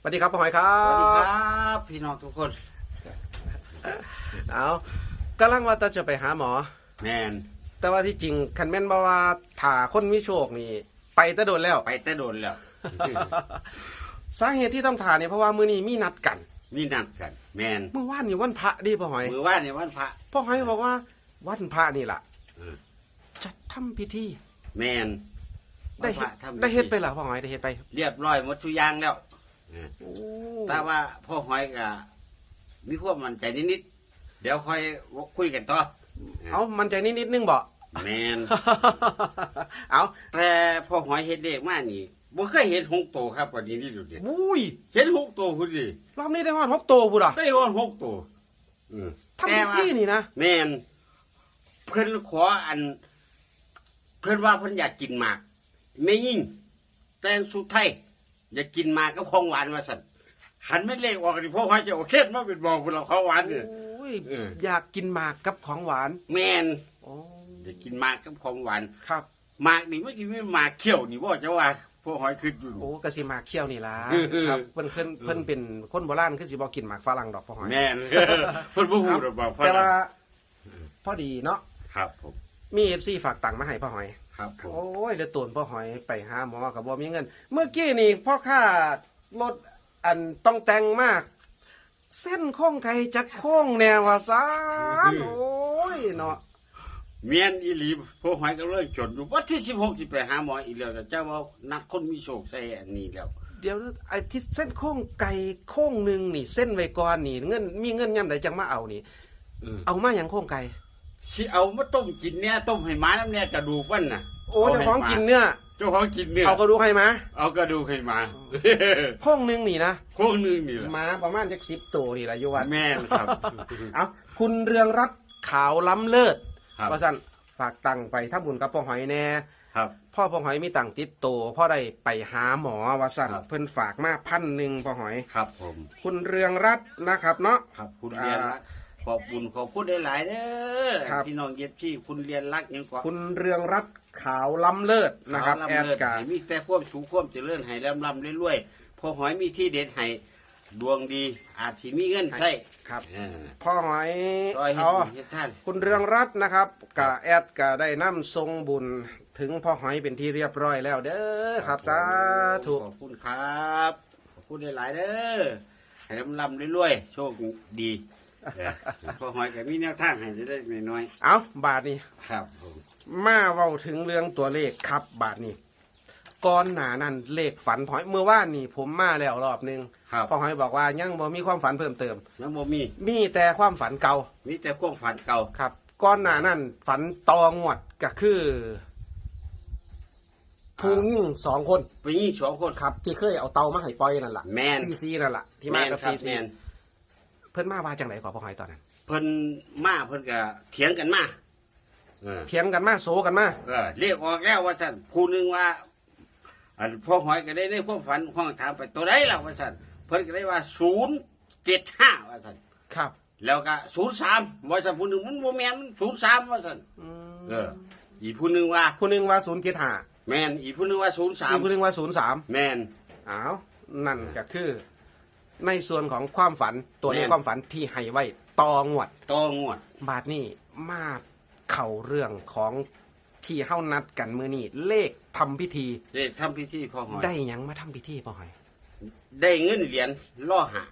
สวัสดีครับพ่อหอยครัสวัสดีบครับพี่น้องทุกคน เอากำลังว่าจะไปหาหมอ แมนแต่ว่าที่จริงคันแม่นบ่ว่าถ้าคนมีโชคนี่ไปแตะโดนแล้ว ไปแต่โดนแล้ว สาเหตุที่ต้องถ่าเนี่ยเพราะว่ามื้อนี้มีนัดกันนี่นัดกัน แมนเมื่อวานนี่วันพระดิพ่อหอยมือว่านในวันพระ พ่อหอยบอกว่าวันพระนี่ล่ะเออจะทำพิธีแมนได้วันพเฮ็ดระทำพิธีได้เฮ็ดไปเหรอพ่อหอยได้เฮ็ดไป เรียบร้อยหมดทุกอย่างแล้วเออ โอ้แต่ว่าพ่อหอยก็มีความมั่นใจนิดๆเดี๋ยวค่อยคุยกันต่อเอามันใจนิดนิดนึงบ่แมนเอาแต่พ่อหอยเห็นเด็กมานี่บ่เคยเห็นหกตัวครับวันนี้นี่ดูดิอุ้ยเห็นหกตัวพุ่นดิรอบนี้ได้ฮอดหกตัวพุ่นอะได้ฮอดหกตัวอืมทำพิธีนี่นะแม่นเพิ่นขออัน เพิ่นว่าเพิ่นอยากกินหมากไม่ยิ่งแต่งสุดไทย อยากกินหมากกับของหวานมาสั่นหันไม่เลขออกดิพ่อเขาจะโอเคมาเป็นบอกคุณเราของหวานเนี่ยโอ้ยเออ อยากกินหมากกับของหวานแม่นโอ้อยากกินหมากกับของหวานครับ หมากนี่เมื่อกี้ไม่หมากเขี้ยวนี่บ่จะว่าพ่อหอยขึ้นอยู่ โอ้กะสิหมากเขี้ยวนี่ล่ะเออเออ ครับเพิ่นเพิ่นเพิ่นเป็นคนโบราณคือสิบ่กินหมากฝรั่งดอกพ่อหอยแม่นเพิ่นบ่ฮู้ดอกบอกพ่อแต่ว่าพอดีเนาะครับผมมี FC ฝากตังค์มาให้พ่อหอย ครับผม โอ้ยเดือดตูนพ่อหอยไปหาหมอกับบ่มีเงิน เมื่อกี้นี่พ่อค่ารถอันต้องแต่งมาก เส้นโค้งไก่จะโค้งแนวว่าซานโอ้ยเนาะเมียนอีหลีพ่อหอยก็เลยจดอยู่วันที่16สิไปหาหมออีกแล้วแต่เจ้าว่านักคนมีโชคใส่อันนี้แล้วเดี๋ยวนะไอ้ที่เส้นโค้งไก่โค้งหนึ่งนี่ เส้นไว้ก่อนนี่เงินมีเงินย่ำไหนจังมาเอานี่เอามาอย่างโค้งไก่ สิเอามาต้มกินเนี่ยต้มให้หมาน้ำเนี่ยกระดูกมันน่ะโอ้เจ้าของกินเนื้อเจ้าของกินเนื้อเอากระดูกให้มาเอากระดูกให้หมาโค้งหนึ่งนี่นะโค้งหนึงนี่แหละมาประมาณจะสิบตัวนี่แหละอยู่วัดแม่นครับเอาคุณเรืองรัตน์ขาวล้ำเลิศครับว่าสั่นฝากตังค์ไปถ้าบุญกับพ่อหอยแน่ครับพ่อพ่อหอยมีตังค์ติดโตวพ่อได้ไปหาหมอว่าสั่นครับเพิ่นฝากมาพันหนึ่งพ่อหอยครับผมคุณเรืองรัตน์นะครับเนาะครับคุณอ่าเรียนรักข อบคุณขอบคุณได้หลายๆเด้อครับ พี่น้องเย็บที่คุณเรียนรักยังกว่าคุณเรืองรัตน์ขาวล้ำเลิศนะครับขาวแอลำดเลิศกา ให้มีแต่ความสูงความเจริญให้ลำลำเรื่อยๆพอหอยมีที่เด็ดให้ดวงดีอาจสิมีเงินใช้ครับเออพ่อหอยซอยเฮ็ดเอาบุญเฮ็ดท่าน คุณเรืองรัตน์นะครับกะแอดกะได้นํทรงบุญถึงพ่อหอยเป็นที่เรียบร้อยแล้วเด้อครับสาธุ ขอบคุณครับ ขอบคุณหลายๆเด้อให้ลำลำเรื่อยๆ โชคดีเออ พอหอยก็มีแนวทางให้ได้ๆน้อย เอาบาทนี้ๆครับผมมาเว้าถึงเรื่องตัวเลขครับ บาทนี้ก่อนหน้านั้นเลขฝันพอยเมื่อว่านนี่ผมมาแล้วรอบหนึงครับพ่อหอยบอกว่ายังบ่มีความฝันเพิ่มเติม แล้วบ่มีมีแต่ความฝันเก่ามีแต่ความฝันเก่าครับก่อนหน้านั้นฝันตองวดก็คือผู้หญิงสองคนไปยี่สองคน ครับที่เคยเอาเตามาให้ปล่อยนั่นล่ะแม่น ซีซีนั่นล่ะที่มากับครัซีซีแม่นเพิ่นมาว่าจังไหนขอพ่อหอยตอนนั้นเพิ่นมาเพิ่นก็เถียงกันมาเออเถียงกันมาโซกันมาเออเรียกออกแล้วว่าท่านผู้หนึงว่า อันพ่อหอยก็ได้ในความฝันห้องถามไปตัวใดล่ะว่าท่านเพิ่นก็ได้ว่าศูนย์เจ็ดห้าว่าท่านครับ แล้วก็ศูนย์สามว่าท่านผู้หนึ่งมันโมแมนมันศูนย์สามว่าท่านอืมเออ อีกผู้หนึ่งว่า ผู้หนึงว่าศูนย์เกตหาแมนอีกผู้หนึ่งว่าศูนย์สามอีกผู้หนึงว่าศูนย์สามแมนอ้าวนั่นก็คือ ในส่วนของความฝันตัวเลขแม่น ความฝันที่ให้ไว้ตองวด ตองวด บาทนี้มาเข่าเรื่องของที่เฮ้านัดกันมือนี้เลขทำพิธี เด็กทำพิธีพ่อหอย ได้หยังมาทำพิธีพ่อหอยได้เงินเหรียญล่อหา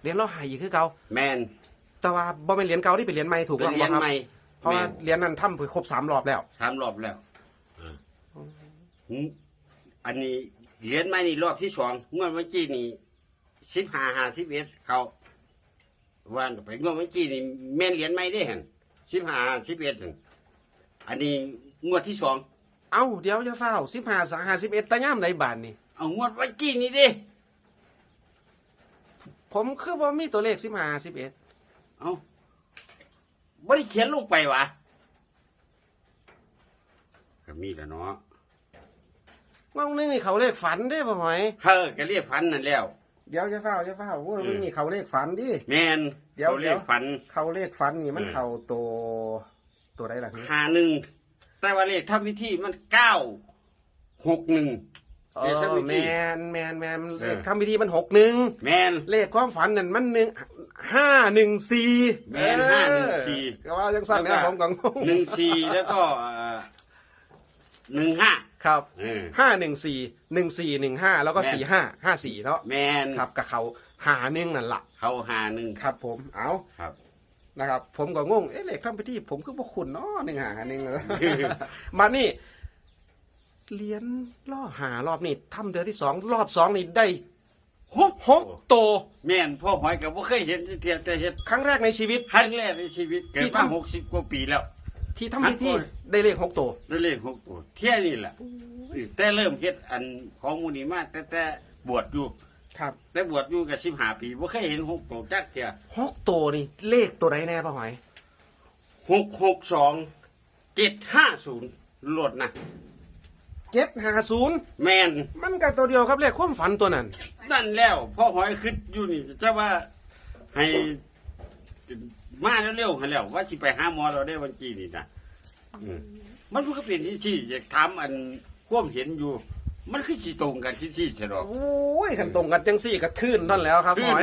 เหรียญเราหายอีกคือเก่าแมนแต่ว่าบ่เป็นเหรียญเก่าที่เป็นเหรียญใหม่ถูกเป็นต้องเหรียญครับใหม่เพราะแมว่านเหรียญนั้นทำไปครบสามรอบแล้ว สามรอบแล้วเอออืมอันนี้เหรียญใหม่นี่รอบที่สองงวดเมื่อกี้นี่ สิบห้าห้าสิบเอ็ดเขาวันไปงวดเมื่อกี้นี่แม่นเหรียญใหม่ได้เห็นสิบห้าสิบเอ็ดอันนี้งวดที่สองเอ้าเดี๋ยวจะเฝ้าสิบห้าสาห้าสิบเอ็ดตะย่ามในบานนี่เอางวดเมื่อกี้นี่ดิผมคือว่ามีตัวเลขสิบห้าสิบเอ็ดเอาบ่ได้เขียนลงไปวะก็มีแล้วเนาะว่างนึงนี่เขาเลขฝันเด้พ่อหอยเฮ้อก็เรียกฝันนั่นแล้ว เดี๋ยวจะเฝ้าจะเฝ้าว่ามันนี่เขาเลขฝันดิ แมนเดี๋ยวขาเรียกฝัน เขาเลขฝันนี่มันเออเขาตัวตัวใดล่ะหาหนึ่งแต่ว่าเลขทำพิธีมันเก้าหกหนึ่งเอเลขอทำพิแมธี นแมนแมนเอเลอขทำพิธีมันหกหนึ่งแมน เลขความฝันนั่นมันหนึ่งห้าหนึ่งสี่แม่น514 ก็ว่าจังสั้นแล้วนะก็ผมกังงหนึ่งสี่แล้วก็หนึ่งห้า ครับเออ ห้าหนึ่งสี่หนึ่งสี่หนึ่งห้าแล้วก็แม่นสี่ห้าห้าสี่เนาะแมนครับกับเขาหาหนึ่งนั่นละเขาหาหนึ่งครับ ผมเอาครับ นะครับ ผมก็งงเอ๊ะเลขทำพิธีผมคือพวกคุณเนาะหนึ่งหาหนึ่งมานี่เหรียญล่อหารอบนี่ทำเดือนที่สองรอบสองนี่ได้หกหกโตแม่นพ่อหอยกับว่าเคยเห็นเทียแต่เห็นครั้งแรกในชีวิต ครั้งแรกในชีวิตเกิดที่มาทำ หกสิบกว่าปีแล้ว ที่ทำพิธีครับได้เลขหกโตได้เลขหกตัวเที่ยนี่แหละแต่เริ่มเฮ็ดอันของมูนีมาแต่แต่บวชอยู่ ครับแต่บวชอยู่กับสิบห้าปีว่าเคยเห็นหกตัวจักเทียหกโตนี่เลขตัวไหนแน่ป่ะหอยหกหกสองเจ็ดห้าศูนย์ลดนะเจ็ดหาศูนย์แมนมันกับตัวเดียวครับเลขความฝันตัวนั้น นั่นแล้วพ่อหอยคิดอยู่นี่จะว่าให้ มาเร็วๆให้แล้วว่าสิไปหาหมอเราได้วันจีนี่นะอืมมันก็เป็นที่ที่อยากถามอันความเห็นอยู่ มันคือสิตรงกันที่ที่ใช่หรอโอ้ยขันตรงกันจังสี่กระทืนนั่นแล้วครับหอย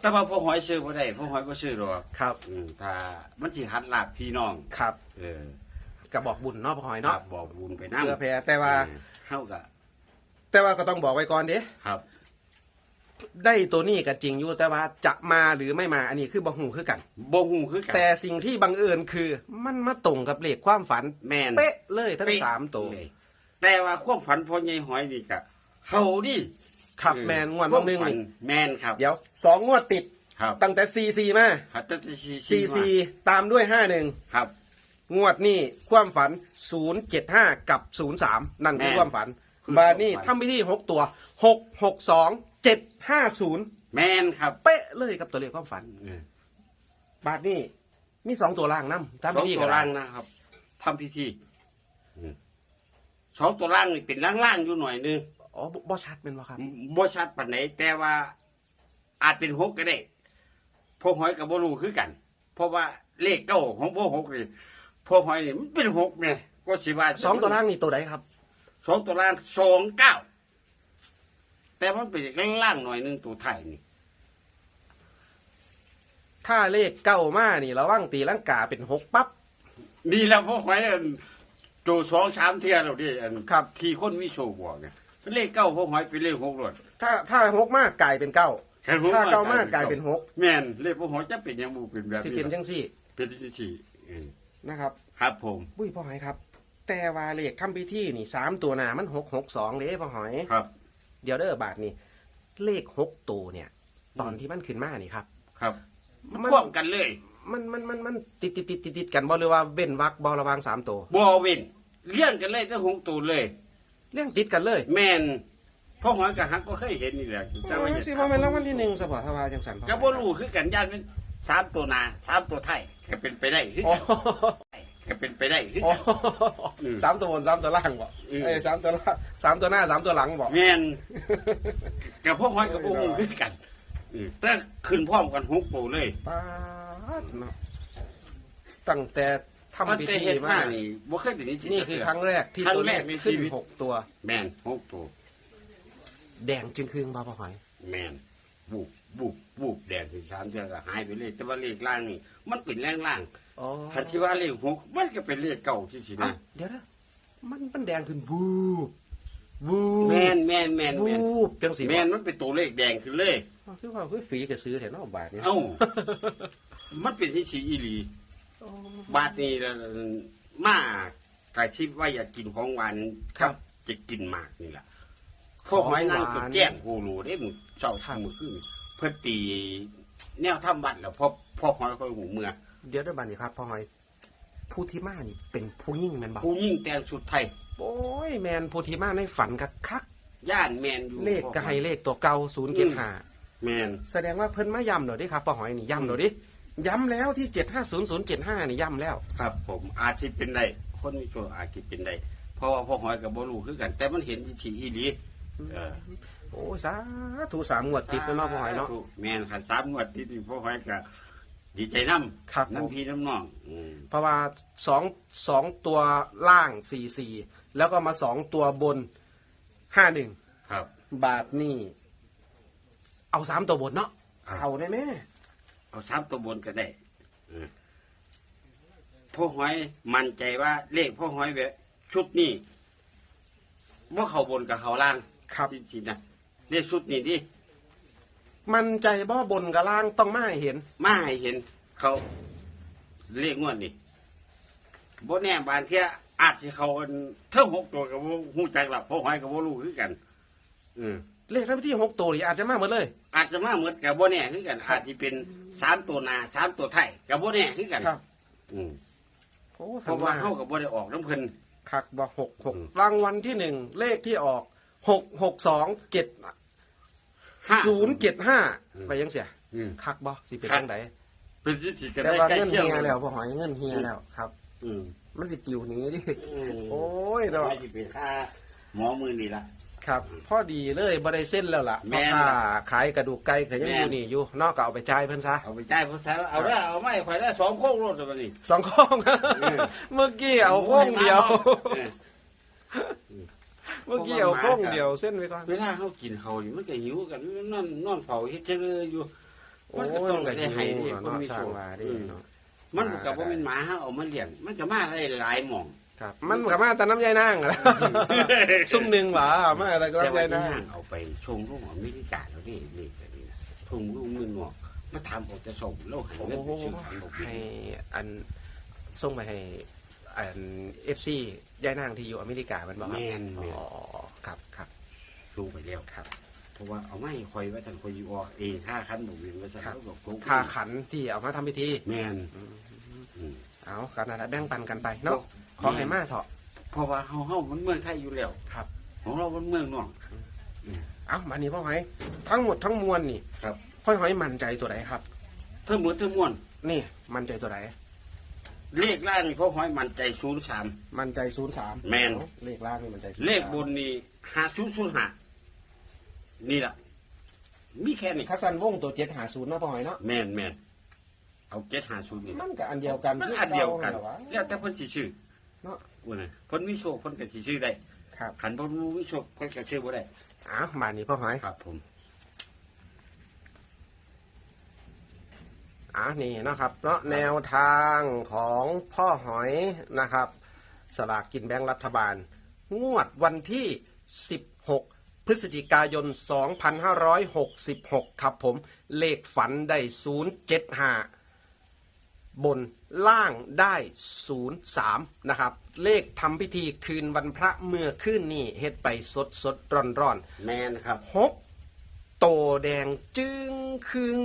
แต่ว่าพ่อหอยซื้อบ่ได้พ่อหอยก็ซื้อหรอกครับ อืมถ้ามันสิหัดลาบพี่น้อง ครับเออกระบอกบุญเนาะพ่อหอยครัเนาะบบอกบุญไปนำเพื่อแผ่แต่ว่าเฮาก็แต่ว่าก็ต้องบอกไว้ก่อนเด้ครับ ได้ตัวนี้ก็จริงอยู่แต่ว่าจะมาหรือไม่มาอันนี้คือบังหูคือกัน บ่ฮู้คือกันแต่สิ่งที่บังเอิญคือมันมาตรงกับเลขความฝันแม่นเป๊ะเลยทั้งเป๊ะสามตัวเลยแต่ว่าความฝันพ่อใหญ่หอยนี่ก็เฮาดิขับแมนงวดวันหนึ่งความฝันี่แม่นครับ เดี๋ยวสองงวดติดครับตั้งแต่ซีซีมาหัดแตที่ซีซีตามด้วยห้าหนึ่งครับ งวดนี่ความฝัน075กับ03นั่นคือแม่นความฝันคือบาทนี่ความฝันทำพิธี6ตัว 6 6 2 7 5 0แม่นครับเป๊ะเลยกับตัวเลขความฝัน เออบาทนี่มีสองตัวล่างน้ำทำสพิองธีตักัวนล่างนะครับทำพิธีอืมสองตัวล่างนี่เป็นล่างๆอยู่หน่อยนึงอ๋อบ่บ่ชัดเป็นวะครับ บ่ชัดปานไหนแต่ว่าอาจเป็นหกก็ได้พวกหอยกับบ่รู้คือกัน เพราะว่าเลขเก้าของพวกหกนี่พวกหอยนี่มันเป็นหกเนี่ยก็สิว่าสองตัวล่างนี่ตัวไหนครับ สองตัวล่างสองเก้า แต่มันเป็นล่างๆหน่อยนึงตัวไทายนี่ถ้าเลขเก้ามานี่ระวังตีลังกาเป็นหกปั๊บนี่แหล้วพวกหอยอันตัวสองสามเทียเราดิอันครับ ที่คนมีโชคบอกเนี่ยเลขเก้าพวกหอยเป็นเลขหกหลดถ้าถ้าหกมากกลายเป็นเก้าถ้าหกถ้าเก้ามากกลายเป็นหกแม่นเลขพวกหอยจะเป็นอยังบูเป็นแบบสินี้เป็นจังสี่ เป็นที่ที่เออนะครับ ครับผมบุ้ยพ่อหอยครับ แต่ว่าเลขทำพิธีนี่สามตัวหนามันหกหกสองเด้พ่อหอยครับ เดี๋ยวเด้อบาทนี่เลขหกตัวเนี่ย ตอนที่มันขึ้นมานี่ครับ ครับ มันมันควบกันเลยมันมันมันมันติดติดติดติดติดกันบอหรือว่าเว้นวักบอระหวางสามตัวบอเวนเลี้ยงกันเลยทั้งหงตูนเลย เรื่องติดกันเลยแม่นพ่อหอยกับฮักก็เคยเห็นนี่แหละแต่ว่าโอ้ยสิว่าเป็นรางวัลที่หนึ่งสปอร์ตทวาจังสันพ่อก็บ่รู้คือกันญาติเป็นสามตัวหนาสามตัวไทยก็เป็นไปได้คืออ๋อกัน ก็เป็นไปได้คือ อ๋ออืมสามตัวบนสามตัวล่างบ่อืม เอ้ยสามตัวล่างสามตัวหน้าสามตัวหลังบ่แม่นกับพ่อหอยกับพ่อหงคือกันอืมแต่ขึ้นพร้อมกันหกตัวเลย ปาดเนาะตั้งแต่มันทำพิแต่ธีเห็นมามานี่บ่เคยเป็นนี่คือครั้งแรกที่ครั้ตัวงเลแรขกในขึ้นชีวิตหกตัว แม่นหกตัวแดงจึงคืงบ่พ่อหอย แมนบุบบุบบุบแดงถึงสามเทือก็หายไปเลย แต่ว่าเลขล่างนี่ มันเป็นแรงล่างอ๋อคันที่ว่าเลขหกมันก็เป็นเลขเก่าที่สิอะนะเดี๋ยวนะมันมันแดงขึ้นบูบบูบแมนแมนแมนแมนบูบจังสีแมนมันเป็นตัวเลขแดงขึ้นเลยอ๋อคือว่าคือฝีกับซื้อแถวนอกบาทเนี่ยเอ้ามันเป็นที่สีอีหลีบาทนี้ละมากแต่ที่ว่าอยากกินของหวานครับ จะกินหมากนี่แหละพวกหอยนางจุดแจ้งโหรูได้มึงเจ้าทำมือขึ้นเพื่อตี แนวทำบัตรแล้วพอพอหอยคอยหูเมือเดี๋ยวเดี๋ยวบันนี้ครับพ่อหอย ผู้ที่มานี่เป็นผู้ยิ่งแมนบอกผู้ยิ่งแต่งสุดไทย โอ้ยแมนผู้ที่มาในฝันกับคักย่านแมนอยู่เลขก็ให้เลขตัวเก่าศูนย์เจ็ดห้าแมนแสดงว่าเพิ่นมาย้ำหน่อยดิครับพ่อหอยนี่ย้ำหน่อยดิย้ำแล้วที่เจ็ดห้าศูนย์ศูนย์เจ็ดห้านี่ย้ำแล้ว ครับ ผมอาจจะเป็นได้คนมีโชคอาจจะเป็นได้เพราะว่าพ่อหอยกับบรูคือกัน แต่มันเห็นที่ฉีอีหลีเออ โอ้ยสาธุสามงวดติดแล้วเนาะพ่อหอยเนาะ แมนขันสามงวดติดนี่พ่อหอยก็ดีใจน้ำครับผมน้ำพี่น้ำน้องอืมเพราะว่าสองสองตัวล่างสี่สี่แล้วก็มาสองตัวบนห้าหนึ่งครับ บาทนี่ เอาสามตัวบนเนาะครับเขาได้ไหมเอาสามตัวบนก็ได้เออพ่อหอยมั่นใจว่าเลขพ่อหอยแบบชุดนี้ว่าเขาบนกับเขาล่างครับ จริงๆนะ เลขชุดนี้ดิมันใจบ่บนกับล่างต้องมาให้เห็น มาให้เห็นเขาเลขงวดนี่บ่แน่บานเที่ยอาจจะเขาอันเท่าหกตัวกับหูจักหลับพ่อหอยกับบ่รู้คือกันอืมเลขทั้งที่หกตัวนี่อาจจะมาหมดเลย อาจจะมาเหมือนกับบ่แน่คือกัน อาจจะเป็นสามตัวหนาสามตัวไทายกับบ่แน่คือกันครับ อืมโอ้เพราะว่าเข้ากับบ่ได้ออกน้ำเพิ่นคักบ่หกหกอืมรางวัลที่หนึ่งเลขที่ออกหกหกสองเจ็ด ห้า ศูนย์เจ็ดห้าอืม ไปยังเสียอืม คักบ่สิเป็นคักยังไงเป็นที่สิจะแต่ได้ว่าใกล้เงินเคียงเฮียแล้วพอหอยเงินเฮียแล้วครับ อืมมันสิปิวหนี้ดิอืมโอ้ยแต่ว่า ไม่สิเป็นค่าหมอมือนี่ละ ครับพอดีเลยบ่ได้เส้นแล้วล่ะแม่พ่อนค้าล่ะขายกระดูกไก่ก็ยังแม่อน ยู่นี่อยู่นอกก็เอาไปจ่ายเพิ่นซะเอาไปจ่ายผู้ชายว่าเอาได้อเอาไม่ข่อยได้สองโค้งรถตัวนี้ สองข้องเออ เมื่อกี้เอาโค้งเดียว เออ เมื่อกี้เอาโค้งเดียวเส้นไว้ก่อน เวลาเขากินเขาวนี่มันก็หิวกันมันนอนนอนเผาเฮ็ดเจริญอยู่โอ้มันยก็ต้องก็ได้ให้หิวดิเนาะคนมีสร้าโชงคมาดิอืมเนาะมันก็กับว่าเป็นหมาเฮาเอามาเลี้ยงมันก็มาได้หลายหม่องครับ มันก็มาแต่น้ำยายนางอะซุ่มหนึ่งหว่ามาแต่ก็แต่น้ำว่ายายนางนางเอาไปชมลูกอเมริกาแล้วนี่นี่แต่นี่นะชมลูกมือหนวกมาทำออกจะส่งแล้วให้โอ้เงินไปซื้อขันบอกให้อันส่งไปให้อัน เอฟซียายนางที่อยู่อเมริกามันบอกครับแม่นแม่น อ๋อครับครับลูกไปแล้วครับ เพราะว่าเอาไม่คอยว่าท่านคอยอยู่ออกเองค่าคันบอกวินว่าท่านครับเขาบอกกูค่าขันที่เอามาทำพิธีแม่นอืม เอากันนะแบ่งปันกันไปเนาะขอให้มาเถอะเพราะว่าเฮาเฮามันเมืองไทยอยู่แล้ว ครับ ของเรามันเมืองนอก เอามานี่พ่อหอยทั้งหมดทั้งมวลนี่ครับ พ่อหอยมั่นใจตัวไหนครับทั้งหมดทั้งมวลนี่มั่นใจตัวไหน เลขล่างนี่เขาห้อยมันใจศูนย์สาม มั่นใจศูนย์สามแม่น เลขล่างนี่มั่นใจ03เลขบนนี่ห้าศูนย์ศูนย์ห้านี่แหละมีแค่นี้คัสซันวงตัวเจ็ดหาศูนย์เนาะพ่อหอยเนาะแม่นแม่นเอาเจ็ดห้าศูนย์นี่มันกับอันเดียวกันมันอันเดียวกันหรอวะแล้วแต่เพิ่นสิชื่อเนาะว่าไงเพิ่นมีโชคเพิ่นก็สิชื่อได้ครับขันเพิ่นบ่มีโชคเพิ่นก็ชื่อบ่ได้อ้าวมานี่พ่อหอย ครับผม อะนี่นะครับเนาะแนวทางของพ่อหอยนะครับ สลากกินแบ่งรัฐบาล งวดวันที่ 16 พฤศจิกายน 2566 ครับผมเลขฝันได้ 075 บนล่างได้ 03 นะครับ เลขทำพิธีคืนวันพระเมื่อคืนนี้เฮ็ดไปสดสดร้อนร้อนๆแม่นครับหกโตแดงจึงคืง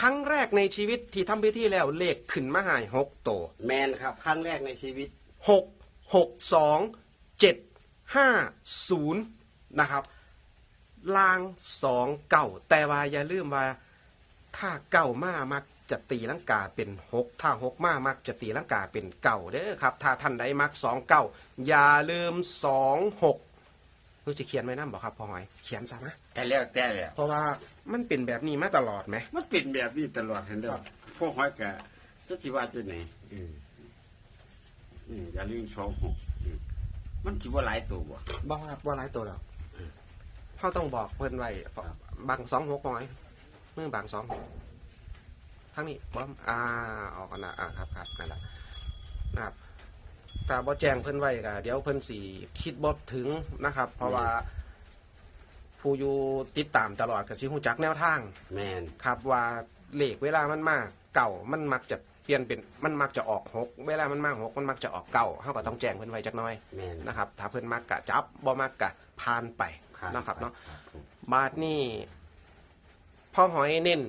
ครั้งแรกในชีวิตที่ทำพิธีแล้วเลขขึ้นมาหายหกโตแม่นครับ ครั้งแรกในชีวิต หกหกสองเจ็ดห้าศูนย์นะครับลางสองเก่าแต่ว่าอย่าลืมว่า ถ้าเก่ามามักจะตีลังกาเป็นหกถ้าหกมามักจะตีลังกาเป็นเก่าเด้อครับ ถ้าท่านใดมักสองเก่าอย่าลืมสองหก รู้จะเขียนไว้นั่นบอกครับพ่อหอย เขียนซะนะแต่แล้วแต่แล้วเพราะว่ามันเป็นแบบนี้มาตลอดไหม มันเป็นแบบนี้ตลอดเห็นเด้ครัอบพวกหอยกะจะสิว่าจะไหนอืมอืมอย่าลืมสองหกอืมมันสิว่าหลายตัวบ่บ่ครับว่าหลายตัวแล้วอืม เขาต้องบอกเพื่อนไว้ครับบางสองหกน้อยเมื่อบางสองหกทั้งนี้บ่อ่าออกกันนะอ่าครับครับนั่นแหละนะครับ ถ้าบ่แจ้งเพื่อนไว้ก็เดี๋ยวเพื่อนสี่คิดบ่ถึงนะครับ เพราะว่า ผู้อยู่ติดตามตลอดกับชิฮู้จักแนวทาง แม่นครับว่าเลขเวลามันมากเก่ามันมักจะเปลี่ยนเป็นมันมักจะออกหกเวลามันมากหกมันมักจะออกเก่าเขาก็ต้องแจ้งเพื่อนไว้จักหน้อยแม่นนะครับ ถ้าเพื่อนมักกะจับบ่มักกะพานไปครับนะครับเนาะครับผมบาทนี่พ่อหอยเน้น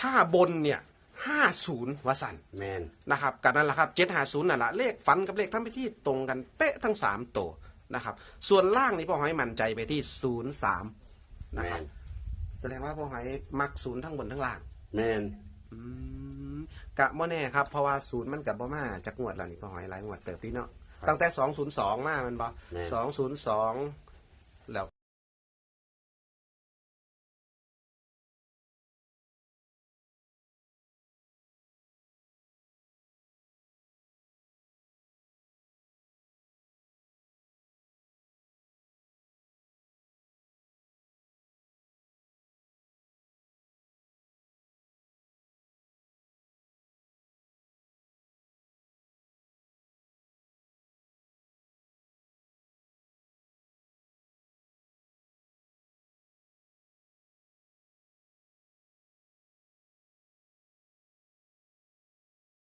ถ้าบนเนี่ย ห้าศูนย์วสันแม่นนะครับกันนั่นแหละครับเจ็ดห้าศูนย์นั่นแหละเลขฝันกับเลขทำพิธีตรงกันเป๊ะทั้งสามตัวนะครับ ส่วนล่างนี่พ่อหอยมั่นใจไปที่ศูนย์สามนะคแม่รับนแสดงว่าพ่อหอยมักศูนย์ทั้งบนทั้งล่างแม่นอืมกะบ่แน่ครับเพราะว่าศูนย์มันกับบ่มาจากงวดแล้วนี่พ่อหอยหลายงวดเติบพี่เนาะตั้งแต่สองศูนย์สองมามันบ่แม่นสองศูนย์สอง